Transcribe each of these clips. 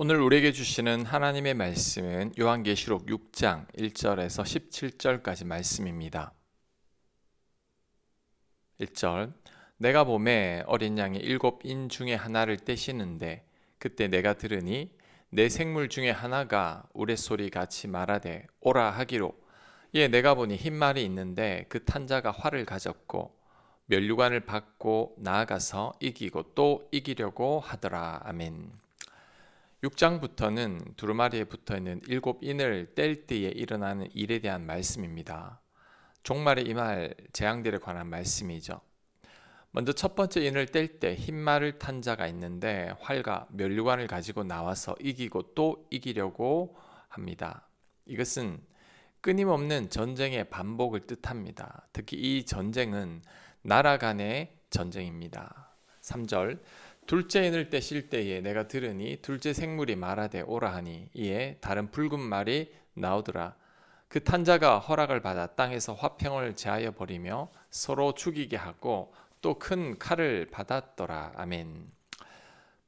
오늘 우리에게 주시는 하나님의 말씀은 요한계시록 6장 1절에서 17절까지 말씀입니다. 1절 내가 봄에 어린 양이 일곱 인 중에 하나를 떼시는데 그때 내가 들으니 내 생물 중에 하나가 우레소리 같이 말하되 오라 하기로 예 내가 보니 흰 말이 있는데 그 탄자가 활을 가졌고 면류관을 받고 나아가서 이기고 또 이기려고 하더라 아멘. 6장부터는 두루마리에 붙어 있는 일곱 인을 뗄 때에 일어나는 일에 대한 말씀입니다. 종말의 이말 재앙들에 관한 말씀이죠. 먼저 첫 번째 인을 뗄 때 흰말을 탄 자가 있는데 활과 면류관을 가지고 나와서 이기고 또 이기려고 합니다. 이것은 끊임없는 전쟁의 반복을 뜻합니다. 특히 이 전쟁은 나라 간의 전쟁입니다. 3절 둘째 인을 떼실 때에 내가 들으니 둘째 생물이 말하되 오라 하니 이에 다른 붉은 말이 나오더라. 그 탄자가 허락을 받아 땅에서 화평을 제하여 버리며 서로 죽이게 하고 또 큰 칼을 받았더라. 아멘.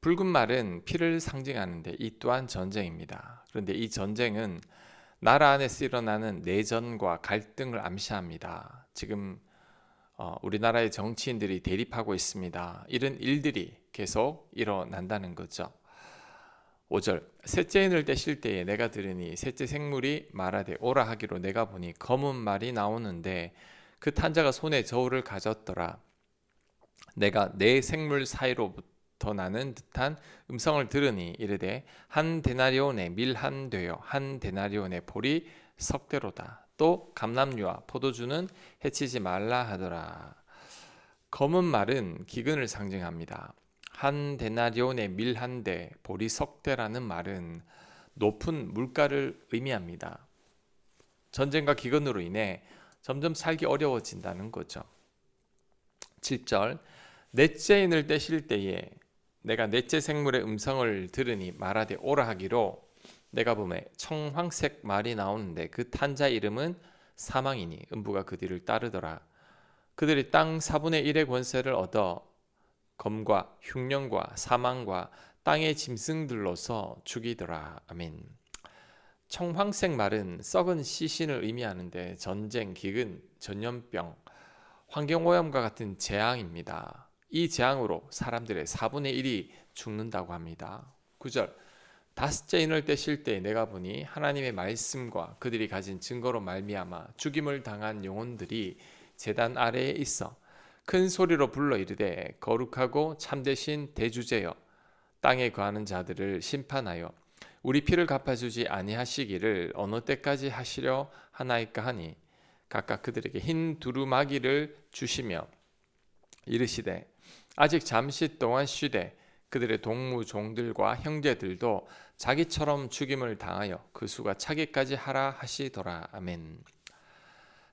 붉은 말은 피를 상징하는데 이 또한 전쟁입니다. 그런데 이 전쟁은 나라 안에서 일어나는 내전과 갈등을 암시합니다. 지금 어, 우리나라의 정치인들이 대립하고 있습니다. 이런 일들이 계속 일어난다는 거죠. 5절 셋째 인을 떼실 때에 내가 들으니 셋째 생물이 말하되 오라 하기로 내가 보니 검은 말이 나오는데 그 탄자가 손에 저울을 가졌더라. 내가 내 생물 사이로부터 나는 듯한 음성을 들으니 이르되 한 데나리온의 밀한 되어 한 데나리온의 볼이 석대로다. 또 감람류와 포도주는 해치지 말라 하더라. 검은 말은 기근을 상징합니다. 한 데나리온의 밀 한 대, 보리 석 대라는 말은 높은 물가를 의미합니다. 전쟁과 기근으로 인해 점점 살기 어려워진다는 거죠. 7절 넷째 인을 떼실 때에 내가 넷째 생물의 음성을 들으니 말하되 오라 하기로 내가 보매 청황색 말이 나오는데 그 탄자 이름은 사망이니 음부가 그 뒤를 따르더라. 그들이 땅 4분의 1의 권세를 얻어 검과 흉령과 사망과 땅의 짐승들로서 죽이더라. 아멘. 청황색 말은 썩은 시신을 의미하는데 전쟁, 기근, 전염병, 환경오염과 같은 재앙입니다. 이 재앙으로 사람들의 4분의 1이 죽는다고 합니다. 9절 다섯째 인을 떼실 때 내가 보니 하나님의 말씀과 그들이 가진 증거로 말미암아 죽임을 당한 영혼들이 제단 아래에 있어 큰 소리로 불러 이르되 거룩하고 참되신 대주제여 땅에 거하는 자들을 심판하여 우리 피를 갚아주지 아니하시기를 어느 때까지 하시려 하나이까 하니 각각 그들에게 흰 두루마기를 주시며 이르시되 아직 잠시 동안 쉬되 그들의 동무 종들과 형제들도 자기처럼 죽임을 당하여 그 수가 차기까지 하라 하시더라. 아멘.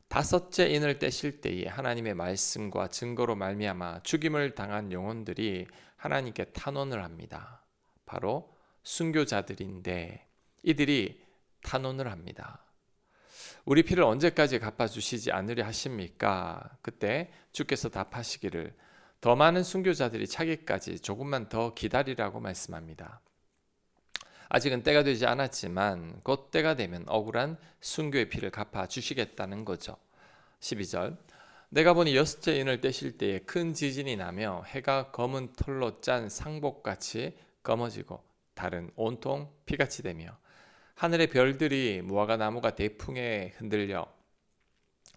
다섯째 인을 떼실 때에 하나님의 말씀과 증거로 말미암아 죽임을 당한 영혼들이 하나님께 탄원을 합니다. 바로 순교자들인데 이들이 탄원을 합니다. 우리 피를 언제까지 갚아주시지 않으려 하십니까? 그때 주께서 답하시기를 더 많은 순교자들이 차기까지 조금만 더 기다리라고 말씀합니다. 아직은 때가 되지 않았지만 곧 때가 되면 억울한 순교의 피를 갚아 주시겠다는 거죠. 12절 내가 보니 여섯째 인을 떼실 때에 큰 지진이 나며 해가 검은 털로 짠 상복같이 검어지고 달은 온통 피같이 되며 하늘의 별들이 무화과 나무가 대풍에 흔들려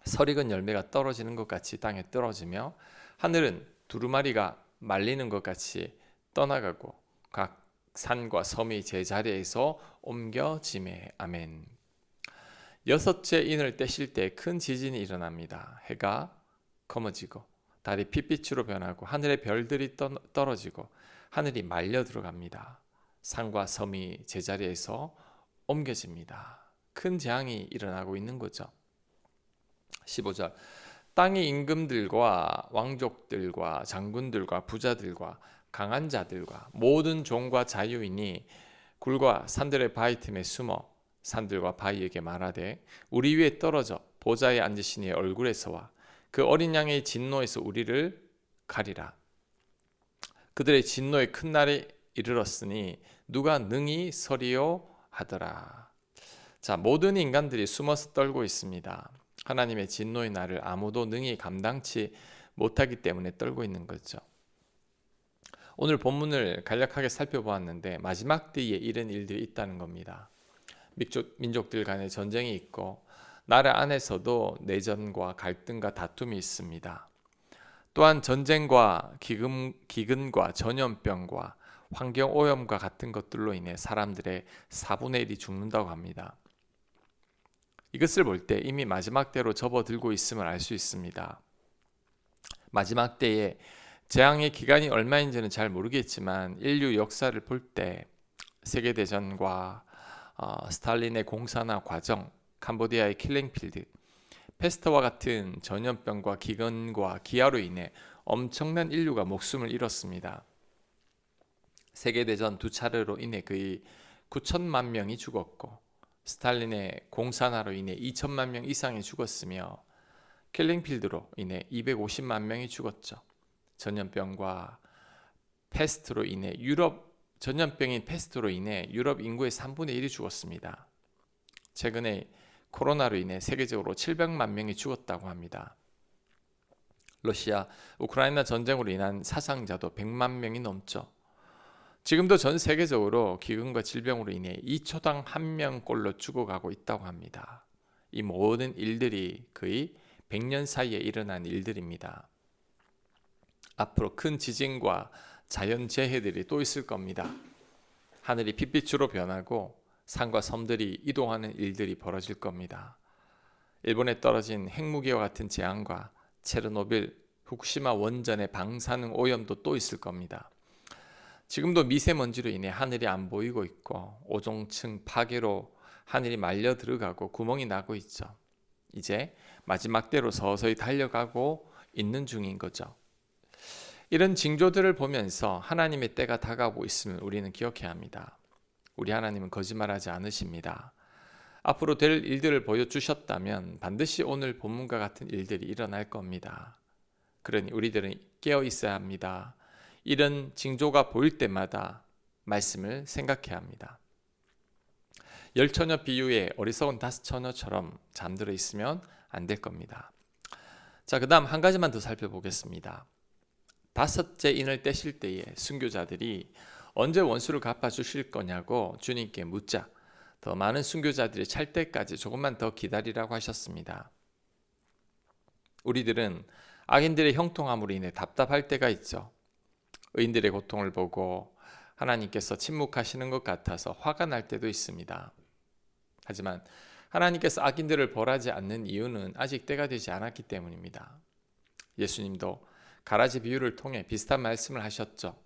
설익은 열매가 떨어지는 것 같이 땅에 떨어지며 하늘은 두루마리가 말리는 것 같이 떠나가고 각 산과 섬이 제자리에서 옮겨짐에 아멘. 여섯째 인을 떼실 때 큰 지진이 일어납니다. 해가 검어지고 달이 핏빛으로 변하고 하늘의 별들이 떨어지고 하늘이 말려 들어갑니다. 산과 섬이 제자리에서 옮겨집니다. 큰 재앙이 일어나고 있는 거죠. 15절 땅의 임금들과 왕족들과 장군들과 부자들과 강한 자들과 모든 종과 자유인이 굴과 산들의 바위 틈에 숨어 산들과 바위에게 말하되 우리 위에 떨어져 보좌에 앉으신 이의 얼굴에서와 그 어린 양의 진노에서 우리를 가리라. 그들의 진노의 큰 날이 이르렀으니 누가 능히 서리요 하더라. 자, 모든 인간들이 숨어서 떨고 있습니다. 하나님의 진노의 날을 아무도 능히 감당치 못하기 때문에 떨고 있는 거죠. 오늘 본문을 간략하게 살펴보았는데 마지막 때에 이런 일들이 있다는 겁니다. 민족, 민족들 간의 전쟁이 있고 나라 안에서도 내전과 갈등과 다툼이 있습니다. 또한 전쟁과 기근, 기근과 전염병과 환경 오염과 같은 것들로 인해 사람들의 4분의 1이 죽는다고 합니다. 이것을 볼 때 이미 마지막 때로 접어들고 있음을 알 수 있습니다. 마지막 때에 재앙의 기간이 얼마인지는 잘 모르겠지만 인류 역사를 볼 때 세계 대전과 어, 스탈린의 공사나 과정, 캄보디아의 킬링필드, 페스트와 같은 전염병과 기근과 기아로 인해 엄청난 인류가 목숨을 잃었습니다. 세계 대전 두 차례로 인해 거의 9천만 명이 죽었고 스탈린의 공산화로 인해 2천만 명 이상이 죽었으며 킬링필드로 인해 250만 명이 죽었죠. 전염병과 패스트로 인해 유럽 전염병인 패스트로 인해 유럽 인구의 3분의 1이 죽었습니다. 최근에 코로나로 인해 세계적으로 700만 명이 죽었다고 합니다. 러시아 우크라이나 전쟁으로 인한 사상자도 100만 명이 넘죠. 지금도 전 세계적으로 기근과 질병으로 인해 2초당 한 명꼴로 죽어가고 있다고 합니다. 이 모든 일들이 거의 100년 사이에 일어난 일들입니다. 앞으로 큰 지진과 자연 재해들이 또 있을 겁니다. 하늘이 핏빛으로 변하고 산과 섬들이 이동하는 일들이 벌어질 겁니다. 일본에 떨어진 핵무기와 같은 재앙과 체르노빌, 후쿠시마 원전의 방사능 오염도 또 있을 겁니다. 지금도 미세먼지로 인해 하늘이 안 보이고 있고 오종층 파괴로 하늘이 말려 들어가고 구멍이 나고 있죠. 이제 마지막 때로 서서히 달려가고 있는 중인 거죠. 이런 징조들을 보면서 하나님의 때가 다가오고 있음을 우리는 기억해야 합니다. 우리 하나님은 거짓말하지 않으십니다. 앞으로 될 일들을 보여주셨다면 반드시 오늘 본문과 같은 일들이 일어날 겁니다. 그러니 우리들은 깨어 있어야 합니다. 이런 징조가 보일 때마다 말씀을 생각해야 합니다. 열 처녀 비유의 어리석은 다섯 처녀처럼 잠들어 있으면 안 될 겁니다. 자, 그 다음 한 가지만 더 살펴보겠습니다. 다섯째 인을 떼실 때에 순교자들이 언제 원수를 갚아 주실 거냐고 주님께 묻자 더 많은 순교자들이 찰 때까지 조금만 더 기다리라고 하셨습니다. 우리들은 악인들의 형통함으로 인해 답답할 때가 있죠. 의인들의 고통을 보고 하나님께서 침묵하시는 것 같아서 화가 날 때도 있습니다. 하지만 하나님께서 악인들을 벌하지 않는 이유는 아직 때가 되지 않았기 때문입니다. 예수님도 가라지 비유를 통해 비슷한 말씀을 하셨죠.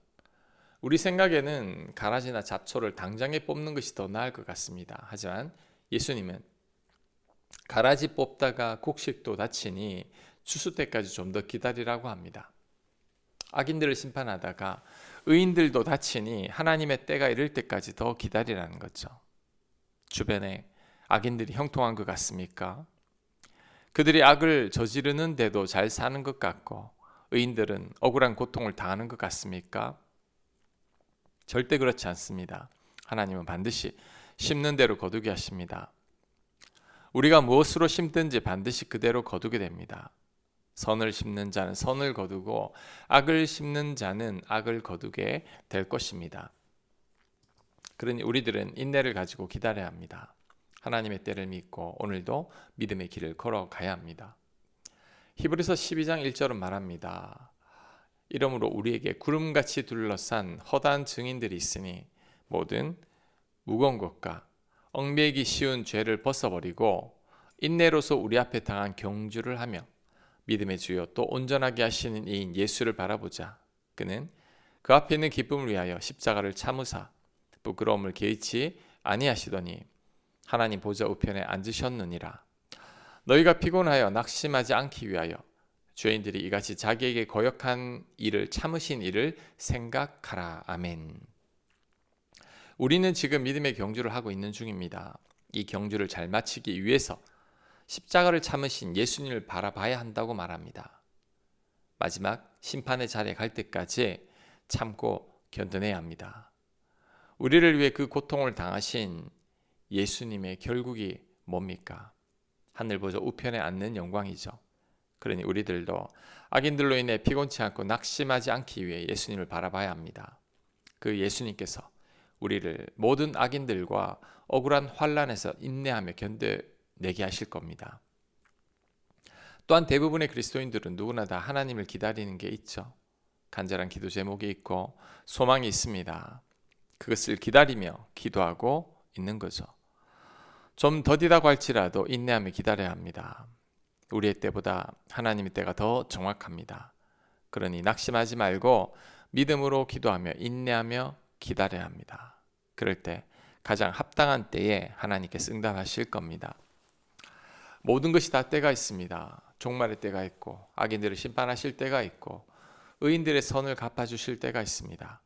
우리 생각에는 가라지나 잡초를 당장에 뽑는 것이 더 나을 것 같습니다. 하지만 예수님은 가라지 뽑다가 곡식도 다치니 추수 때까지 좀 더 기다리라고 합니다. 악인들을 심판하다가 의인들도 다치니 하나님의 때가 이를 때까지 더 기다리라는 거죠. 주변에 악인들이 형통한 것 같습니까? 그들이 악을 저지르는데도 잘 사는 것 같고 의인들은 억울한 고통을 당하는 것 같습니까? 절대 그렇지 않습니다. 하나님은 반드시 심는 대로 거두게 하십니다. 우리가 무엇으로 심든지 반드시 그대로 거두게 됩니다. 선을 심는 자는 선을 거두고 악을 심는 자는 악을 거두게 될 것입니다. 그러니 우리들은 인내를 가지고 기다려야 합니다. 하나님의 때를 믿고 오늘도 믿음의 길을 걸어가야 합니다. 히브리서 12장 1절은 말합니다. 이러므로 우리에게 구름같이 둘러싼 허다한 증인들이 있으니 모든 무거운 것과 얽매기 쉬운 죄를 벗어버리고 인내로서 우리 앞에 당한 경주를 하며 믿음의 주여 또 온전하게 하시는 이인 예수를 바라보자. 그는 그 앞에 있는 기쁨을 위하여 십자가를 참으사 부끄러움을 개의치 아니하시더니 하나님 보좌 우편에 앉으셨느니라. 너희가 피곤하여 낙심하지 않기 위하여 죄인들이 이같이 자기에게 거역한 일을 참으신 일을 생각하라. 아멘. 우리는 지금 믿음의 경주를 하고 있는 중입니다. 이 경주를 잘 마치기 위해서 십자가를 참으신 예수님을 바라봐야 한다고 말합니다. 마지막 심판의 자리에 갈 때까지 참고 견뎌내야 합니다. 우리를 위해 그 고통을 당하신 예수님의 결국이 뭡니까? 하늘 보좌 우편에 앉는 영광이죠. 그러니 우리들도 악인들로 인해 피곤치 않고 낙심하지 않기 위해 예수님을 바라봐야 합니다. 그 예수님께서 우리를 모든 악인들과 억울한 환란에서 인내하며 견뎌내게 하실 겁니다. 또한 대부분의 그리스도인들은 누구나 다 하나님을 기다리는 게 있죠. 간절한 기도 제목이 있고 소망이 있습니다. 그것을 기다리며 기도하고 있는 거죠. 좀 더디다고 할지라도 인내하며 기다려야 합니다. 우리의 때보다 하나님의 때가 더 정확합니다. 그러니 낙심하지 말고 믿음으로 기도하며 인내하며 기다려야 합니다. 그럴 때 가장 합당한 때에 하나님께 응답하실 겁니다. 모든 것이 다 때가 있습니다. 종말의 때가 있고 악인들을 심판하실 때가 있고 의인들의 선을 갚아주실 때가 있습니다.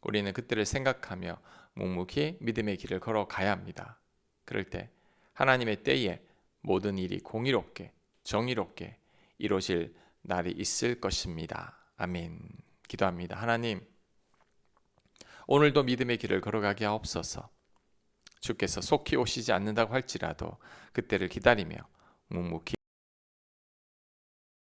우리는 그때를 생각하며 묵묵히 믿음의 길을 걸어가야 합니다. 그럴 때 하나님의 때에 모든 일이 공의롭게 정의롭게 이루어질 날이 있을 것입니다. 아멘. 기도합니다. 하나님 오늘도 믿음의 길을 걸어가게 하옵소서. 주께서 속히 오시지 않는다고 할지라도 그때를 기다리며 묵묵히